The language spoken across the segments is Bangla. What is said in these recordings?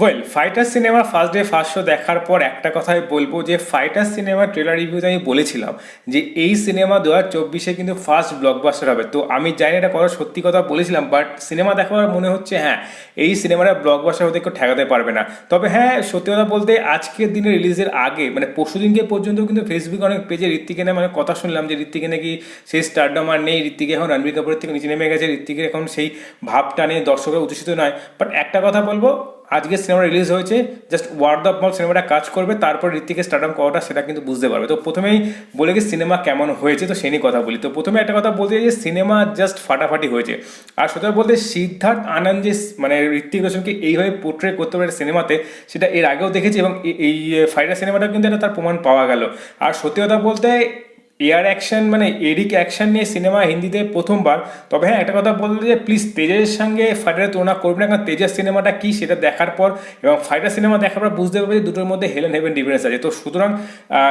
Well Fighter cinema first day first show দেখার পর একটা কথাই বলব যে ফাইটার সিনেমা ট্রেলার রিভিউতে আমি বলেছিলাম যে এই সিনেমা দু হাজার চব্বিশে কিন্তু ফার্স্ট ব্লকবাস্টার হবে। তো আমি জানি এটা কত সত্যি কথা বলেছিলাম বাট সিনেমা দেখার মনে হচ্ছে হ্যাঁ এই সিনেমাটা ব্লকবাস্টার হতে কেউ ঠেকাতে পারবে না। তবে হ্যাঁ সত্যি কথা বলতে আজকের দিনে রিলিজের আগে মানে পরশু দিনকে পর্যন্ত কিন্তু ফেসবুকে অনেক পেজে ঋত্বিকে নিয়ে মানে কথা শুনলাম যে ঋত্বিকে নাকি সেই স্টারডম আর নেই, ঋত্বিকে এখন রণবীর কাপুরের থেকে নিচে নেমে গেছে। ঋত্বিকের এখন সেই ভাবটা নিয়ে দর্শকের উচ্ছ্বসিত নয়। বাট একটা কথা বলব আজকে সিনেমা রিলিজ হয়েছে জাস্ট ওয়ার্ড অফ মাউথ সিনেমাটা কাজ করবে, তারপর ঋত্বিকের স্টার্টআপ করাটা সেটা কিন্তু বুঝতে পারবে। তো প্রথমেই বলে গিয়ে সিনেমা কেমন হয়েছে, তো সে নিয়ে কথা বলি। তো প্রথমে একটা কথা বলতে যে সিনেমা জাস্ট ফাটাফাটি হয়েছে। আর সত্যি বলতে সিদ্ধার্থ আনন্দ যে মানে ঋত্বিক রোশনকে এইভাবে পোর্ট্রে করতে পারে সিনেমাতে, সেটা এর আগেও দেখেছি এবং এই ফাইটার সিনেমাটা কিন্তু এটা তার প্রমাণ পাওয়া গেল। আর সত্যি কথা বলতে এয়ার অ্যাকশন মানে এরিক অ্যাকশন নিয়ে সিনেমা হিন্দিতে প্রথমবার। তবে হ্যাঁ একটা কথা বলতে যে প্লিজ তেজের সঙ্গে ফাইটারের তুলনা করবে না, কারণ তেজের সিনেমাটা কী সেটা দেখার পর এবং ফাইটার সিনেমা দেখার পর বুঝতে পারবে যে দুটোর মধ্যে হেলেন হেভেন ডিফারেন্স আছে। তো সুতরাং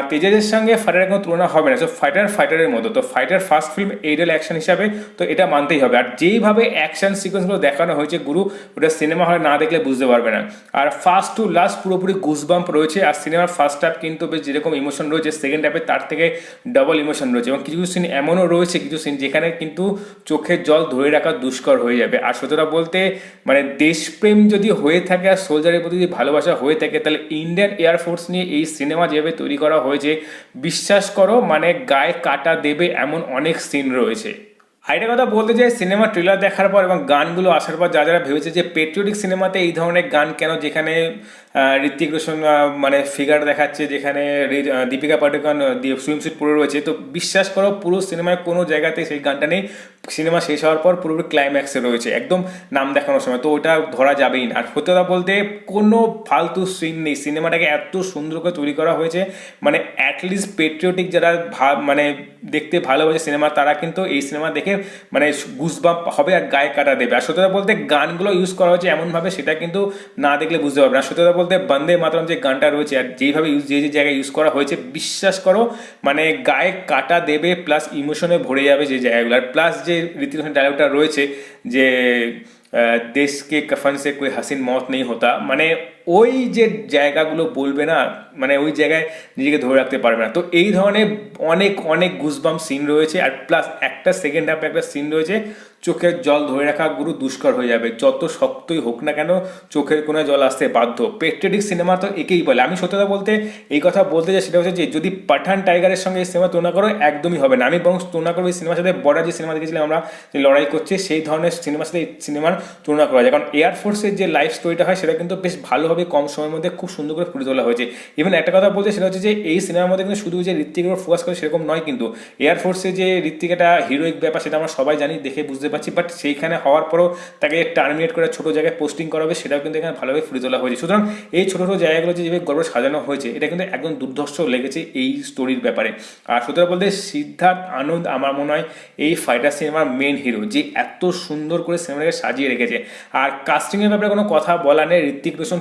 তেজের সঙ্গে ফাইটারের কোনো তুলনা হবে না। তো ফাইটার ফাইটারের মতো। তো Fighter first film aerial action হিসাবে তো এটা মানতেই হবে। আর যেইভাবে অ্যাকশন সিকোয়েন্সগুলো দেখানো হয়েছে, গুরু, ওটা সিনেমা হলে না দেখলে বুঝতে পারবে না। আর ফার্স্ট টু লাস্ট পুরোপুরি গুজবাম্প রয়েছে। আর সিনেমার ফার্স্ট হাফ কিন্তু বেশ যেরকম ইমোশন রয়েছে সেকেন্ড হাফে তার থেকে ডাবল ইমোশন রয়েছে এবং কিছু কিছু সিন এমনও রয়েছে, কিছু সিন যেখানে কিন্তু চোখের জল ধরে রাখা দুষ্কর হয়ে যাবে। আর সত্যতা বলতে মানে দেশপ্রেম যদি হয়ে থাকে আর সোলজারের প্রতি যদি ভালোবাসা হয়ে থাকে, তাহলে ইন্ডিয়ান এয়ারফোর্স নিয়ে এই সিনেমা যেভাবে তৈরি করা হয়েছে, বিশ্বাস করো মানে গায়ে কাটা দেবে এমন অনেক সিন রয়েছে। আরেকটা কথা বলতে চাই, সিনেমা ট্রেলার দেখার পর এবং গানগুলো আসার পর যা যারা ভেবেছে যে পেট্রিয়টিক সিনেমাতে এই ধরনের গান কেন যেখানে ঋত্বিক রোশন মানে ফিগার দেখাচ্ছে, যেখানে দীপিকা পাডুকন সুইমস্যুট পরে রয়েছে, তো বিশ্বাস করো পুরো সিনেমায় কোনো জায়গাতে সেই গানটা নেই। সিনেমা শেষ হওয়ার পর পুরোপুরি ক্লাইম্যাক্সে রয়েছে, একদম নাম দেখানোর সময়, তো ওটা ধরা যাবেই না। আর সত্যি কথা বলতে কোনো ফালতু সিন নেই সিনেমাটাকে এত সুন্দর করে তৈরি করা হয়েছে মানে অ্যাটলিস্ট পেট্রিয়টিক যারা মানে দেখতে ভালোবাসে সিনেমা তারা কিন্তু এই সিনেমা দেখে মানে গুসবাম্প হবে আর গায়ে কাটা দেবে। আর সত্যতা বলতে গানগুলো ইউজ করা হয়েছে এমনভাবে, সেটা কিন্তু না দেখলে বুঝতে পারবে না। সত্যতা বলতে বন্দে মাতরম যে গানটা রয়েছে আর যেইভাবে ইউজ যে যে জায়গায় ইউজ করা হয়েছে, বিশ্বাস করো মানে গায়ে কাটা দেবে প্লাস ইমোশনে ভরে যাবে যে জায়গাগুলো। আর প্লাস যে রীতি ডায়লগটা রয়েছে যে আহ, দেশ কে কফন সে কোই হাসিন মত নেই হতা। মানে ওই যে জায়গাগুলো বলবে না মানে ওই জায়গায় নিজেকে ধরে রাখতে পারবে না। তো এই ধরনের অনেক অনেক গুজবাম সিন রয়েছে। আর প্লাস একটা সেকেন্ড হাফে একটা সিন রয়েছে চোখের জল ধরে রাখা গুরু দুষ্কর হয়ে যাবে। যত শক্তই হোক না কেন চোখের কোণে জল আসতে বাধ্য। পেট্রিয়টিক সিনেমা তো একেই বলে। আমি সত্যতা বলতে এই কথা বলতে চাই সেটা হচ্ছে যে, যদি পাঠান টাইগারের সঙ্গে এই সিনেমা তুলনা করো, একদমই হবে না। আমি বরং তুলনা করব এই সিনেমার সাথে বড় যে সিনেমা দেখেছিলাম আমরা যে লড়াই করছে, সেই ধরনের সিনেমার সাথে এই সিনেমার তুলনা করা যায়। কারণ এয়ারফোর্সের যে লাইফ স্টোরিটা হয়, সেটা কিন্তু বেশ ভালোভাবে কম সময়ের মধ্যে খুব সুন্দর করে ফুটে তোলা হয়েছে। ইভেন একটা কথা বলতে সেটা হচ্ছে যে, এই সিনেমার মধ্যে কিন্তু শুধু যে ঋত্বিকের ফোকাস করে সেরকম নয় কিন্তু এয়ারফোর্সে যে ঋত্বিক একটা হিরোইক ব্যাপার, সেটা আমরা সবাই জানি, দেখে বুঝতে পারছি বাট সেইখানে হওয়ার পরও তাকে টার্মিনেট করে ছোটো জায়গায় পোস্টিং করা হবে, সেটাও কিন্তু এখানে ভালোভাবে ফুটে তোলা হয়েছে। সুতরাং এই ছোটো ছোটো জায়গাগুলো যেভাবে গর্ব সাজানো হয়েছে, এটা কিন্তু একদম দুর্ধর্ষ লেগেছে এই স্টোরির ব্যাপারে। আর সুতরাং বলতে সিদ্ধার্থ আনন্দ আমার মনে হয় এই ফাইটার সিনেমার মেন হিরো যে এত সুন্দর করে সিনেমাটাকে সাজিয়ে রেখেছে। আর কাস্টিংয়ের ব্যাপারে কোনো কথা বলা নেই ঋত্বিক রোশন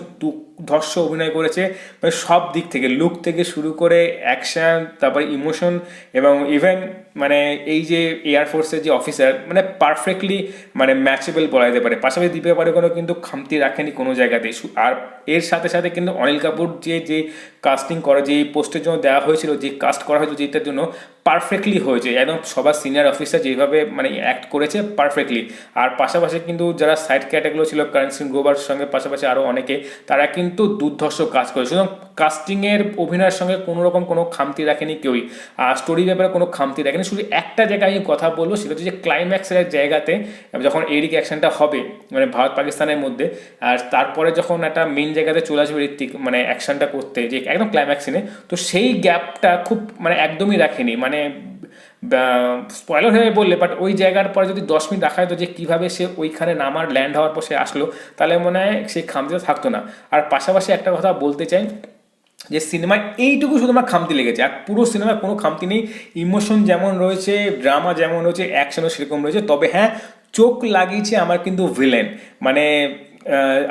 ধর্ষ অভিনয় করেছে মানে সব দিক থেকে লুক থেকে শুরু করে অ্যাকশন তারপরে ইমোশন এবং ইভেন মানে এই যে এয়ারফোর্সের যে অফিসার মানে পারফেক্টলি মানে ম্যাচেবল বলা যেতে পারে। পাশাপাশি দীপিকা পাড়ুকোনও কিন্তু খামতি রাখেনি কোনো জায়গাতেই আর এর সাথে সাথে কিন্তু অনিল কাপুর যে যে কাস্টিং করা, যে পোস্টের জন্য দেওয়া হয়েছিল, যে কাস্ট করা হয়েছিল, যেটার জন্য পারফেক্টলি হয়েছে একদম সবার সিনিয়র অফিসার যেভাবে মানে অ্যাক্ট করেছে পারফেক্টলি আর পাশাপাশি কিন্তু যারা সাইড ক্যাটাগুলো ছিল কারণ সিং গ্রোভার সঙ্গে পাশাপাশি আরও অনেকে, তারা কিন্তু দুর্ধর্ষ কাজ করে। সুতরাং কাস্টিংয়ের অভিনয়ের সঙ্গে কোনো রকম কোনো খামতি রাখেনি কেউই। আর স্টোরি ব্যাপারে কোনো খামতি রাখেনি। শুধু একটা জায়গায় আমি কথা বলব, সেটা হচ্ছে যে ক্লাইম্যাক্সের জায়গাতে যখন এরিক অ্যাকশনটা হবে মানে ভারত পাকিস্তানের মধ্যে, আর তারপরে যখন একটা মেন জায়গাতে চলে আসবে ঋত্বিক মানে অ্যাকশনটা করতে, যে একদম ক্লাইম্যাক্স সিনে তো সেই গ্যাপটা খুব মানে একদমই রাখেনি। মানে স্পয়লার হয়ে বললে বাট ওই জায়গার পরে যদি দশ মিনিট রাখা হতো যে কীভাবে সে ওইখানে নামার ল্যান্ড হওয়ার পর সে আসলো, তাহলে মনে হয় সে খামতিটা থাকতো না। আর পাশাপাশি একটা কথা বলতে চাই, যে সিনেমায় এইটুকু শুধু আমার খামতি লেগেছে। আর পুরো সিনেমায় কোনো খামতি নেই। ইমোশন যেমন রয়েছে, ড্রামা যেমন রয়েছে, অ্যাকশনও সেরকম রয়েছে। তবে হ্যাঁ চোখ লাগিয়েছে আমার কিন্তু ভিলেন মানে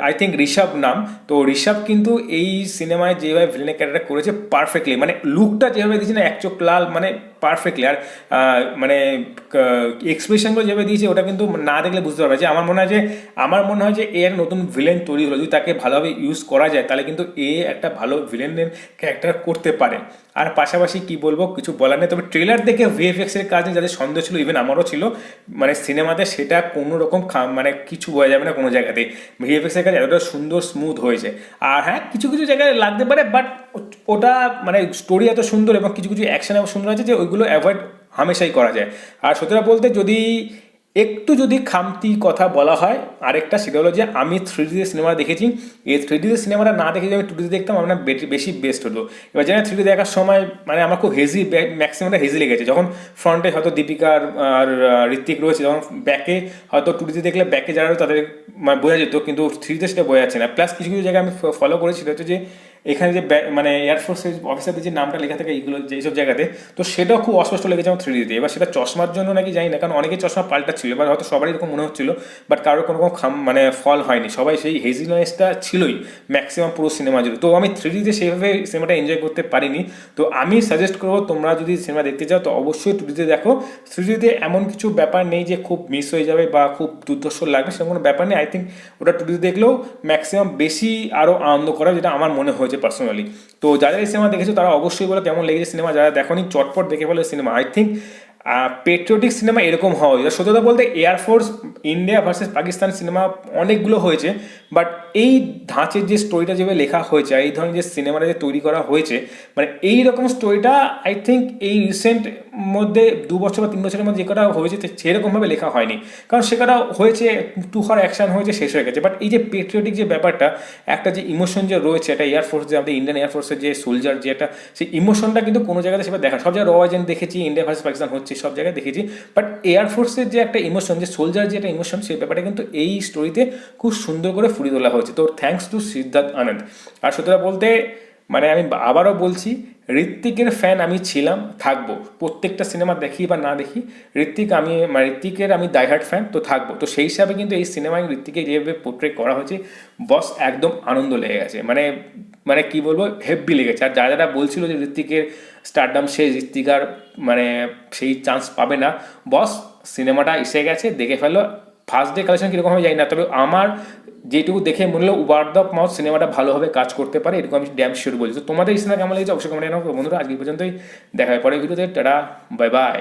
আই থিঙ্ক ঋষভ নাম। তো ঋষভ কিন্তু এই সিনেমায় যেভাবে ভিলেনের ক্যারেক্টার করেছে পারফেক্টলি মানে লুকটা যেভাবে দিয়েছে না, এক চোখ লাল মানে পারফেক্টলি আর মানে এক্সপ্রেশনগুলো যেভাবে দিয়েছে, ওটা কিন্তু না দেখলে বুঝতে পারবে যে আমার মনে হয় যে, আমার মনে হয় যে, এ এক নতুন ভিলেন তৈরি হলো। যদি তাকে ভালোভাবে ইউজ করা যায়, তাহলে কিন্তু এ একটা ভালো ভিলেনের ক্যারেক্টার করতে পারে। আর পাশাপাশি কি বলব, কিছু বলার নেই। তবে ট্রেলার দেখে ভিএফএক্স এর কাজে যাদের সন্দেহ ছিল ইভেন আমারও ছিল মানে সিনেমাতে সেটা কোনো রকম মানে কিছু বোঝা যাবে না কোনো জায়গাতে। ভিএফএক্স এর কাজ এতটা সুন্দর স্মুথ হয়েছে। আর হ্যাঁ কিছু কিছু জায়গায় লাগতে পারে বাট ওটা মানে স্টোরি এত সুন্দর এবং কিছু কিছু অ্যাকশন এত সুন্দর আছে যে, ওইগুলো অ্যাভয়েড হামেশাই করা যায়। আর সত্যি বলতে যদি একটু যদি খামতি কথা বলা হয়, আরেকটা সেটা হলো যে আমি থ্রি ডি সিনেমা দেখেছি। এই থ্রি ডি সিনেমাটা না দেখে যদি আমি টু ডি দেখতাম, আমার বেশি বেস্ট হতো। এবার জানি থ্রি ডি দেখার সময় মানে আমার খুব হেজি ম্যাক্সিমামটা হেজি লেগেছে। যখন ফ্রন্টে হয়তো দীপিকার আর ঋত্বিক রয়েছে যখন ব্যাকে হয়তো টু ডিতে দেখলে ব্যাকে যারা তাদের মানে বোঝা যেত, কিন্তু থ্রি ডি সেটা বোঝা যাচ্ছে না। প্লাস কিছু কিছু জায়গায় আমি ফলো করেছি, সেটা হচ্ছে যে এখানে যে মানে এয়ারফোর্সের অফিসারদের যে নামটা লেখা থাকে এইগুলো যেসব জায়গাতে, তো সেটাও খুব অস্পষ্ট লেগেছে আমার থ্রি ডিতে এবার সেটা চশমার জন্য নাকি জানি না, কারণ অনেকে চশমা পাল্টাচ্ছিল। এবার হয়তো সবারই এরকম মনে হচ্ছিল বাট কারোর কোনো খাম মানে ফল হয়নি। সবাই সেই হেজিনেসটা ছিলই ম্যাক্সিমাম পুরো সিনেমা জুড়ে। তো আমি থ্রি ডিতে সেইভাবে সিনেমাটা এনজয় করতে পারিনি। তো আমি সাজেস্ট করব, তোমরা যদি সিনেমা দেখতে চাও, তো অবশ্যই টু ডিতে দেখো। থ্রি ডিতে এমন কিছু ব্যাপার নেই যে খুব মিস হয়ে যাবে বা খুব দুর্দর্শ লাগবে, সেরকম কোনো ব্যাপার নেই। আই থিঙ্ক ওটা টু ডিতে দেখলেও ম্যাক্সিমাম বেশি আরও আনন্দ করা যেটা আমার মনে হয়েছে। পার্সোনালি তো যারা এই সিনেমা দেখেছ, তারা অবশ্যই বলে কেমন লেগেছে সিনেমা যারা দেখো চটপট দেখে ফেলো cinema I think patriotic cinema এরকম হয় সত্যতা বলতে air force India versus Pakistan cinema অনেকগুলো হয়েছে বাট এই ধাঁচের যে স্টোরিটা যেভাবে লেখা হয়েছে, এই ধরনের যে সিনেমাটা যে তৈরি করা হয়েছে মানে এই রকম স্টোরিটা আই থিঙ্ক এই রিসেন্ট মধ্যে দু বছর বা তিন বছরের মধ্যে যে কটা হয়েছে সেরকমভাবে লেখা হয়নি। কারণ সেটা হয়েছে টু হর অ্যাকশন হয়েছে, শেষ হয়ে গেছে। বাট এই যে পেট্রিয়টিক যে ব্যাপারটা, একটা যে ইমোশন যে রয়েছে, একটা এয়ারফোর্স যে আমাদের ইন্ডিয়ান এয়ারফোর্সের যে সোলজার যে একটা, সেই ইমোশনটা কিন্তু কোনো জায়গাতে সেটা দেখা সব জায়গায় র এজেন্ট দেখেছি ইন্ডিয়া ভার্সেস পাকিস্তান হচ্ছে, সব জায়গায় দেখেছি। বাট এয়ারফোর্সের যে একটা ইমোশন যে সোলজার যে একটা ইমোশন সেই ব্যাপারটা কিন্তু এই স্টোরিতে খুব সুন্দর করে ফুটিয়ে তোলা হয়েছে। তো থ্যাঙ্কস টু সিদ্ধার্থ আনন্দ। আর সত্যি বলতে মানে আমি আবারও বলছি, ঋত্বিকের ফ্যান আমি ছিলাম, থাকব। প্রত্যেকটা সিনেমা দেখি বা না দেখি, ঋত্বিক আমি মানে ঋত্বিকের আমি ডাইহার্ট ফ্যান তো থাকব। তো সেই হিসাবে কিন্তু এই সিনেমায় ঋত্বিকে যেভাবে পোর্ট্রেট করা হয়েছে বস একদম আনন্দ লেগে গেছে। মানে মানে কি বলব হেভি লেগেছে আর যারা যারা বলছিল যে ঋত্বিকের স্টারডাম সে ঋত্বিকার মানে সেই চান্স পাবে না বস সিনেমাটা এসে গেছে, দেখে ফেলো। ফার্স্ট ডে কালেকশন কীরকম হবে জানি না, তবে আমার যেটুকু দেখে মনে হলো ওয়ার্ড অফ মাউথ সিনেমাটা ভালোভাবে কাজ করতে পারে, এরকম আমি ড্যাম শিওর বলছি। তো তোমাদের সিনেমা কেমন লেগেছে? অবশ্যই কমেন্ট জানাব বন্ধুরা, আজকে পর্যন্তই। দেখা হয় পরের ভিডিওতে। Tata bye bye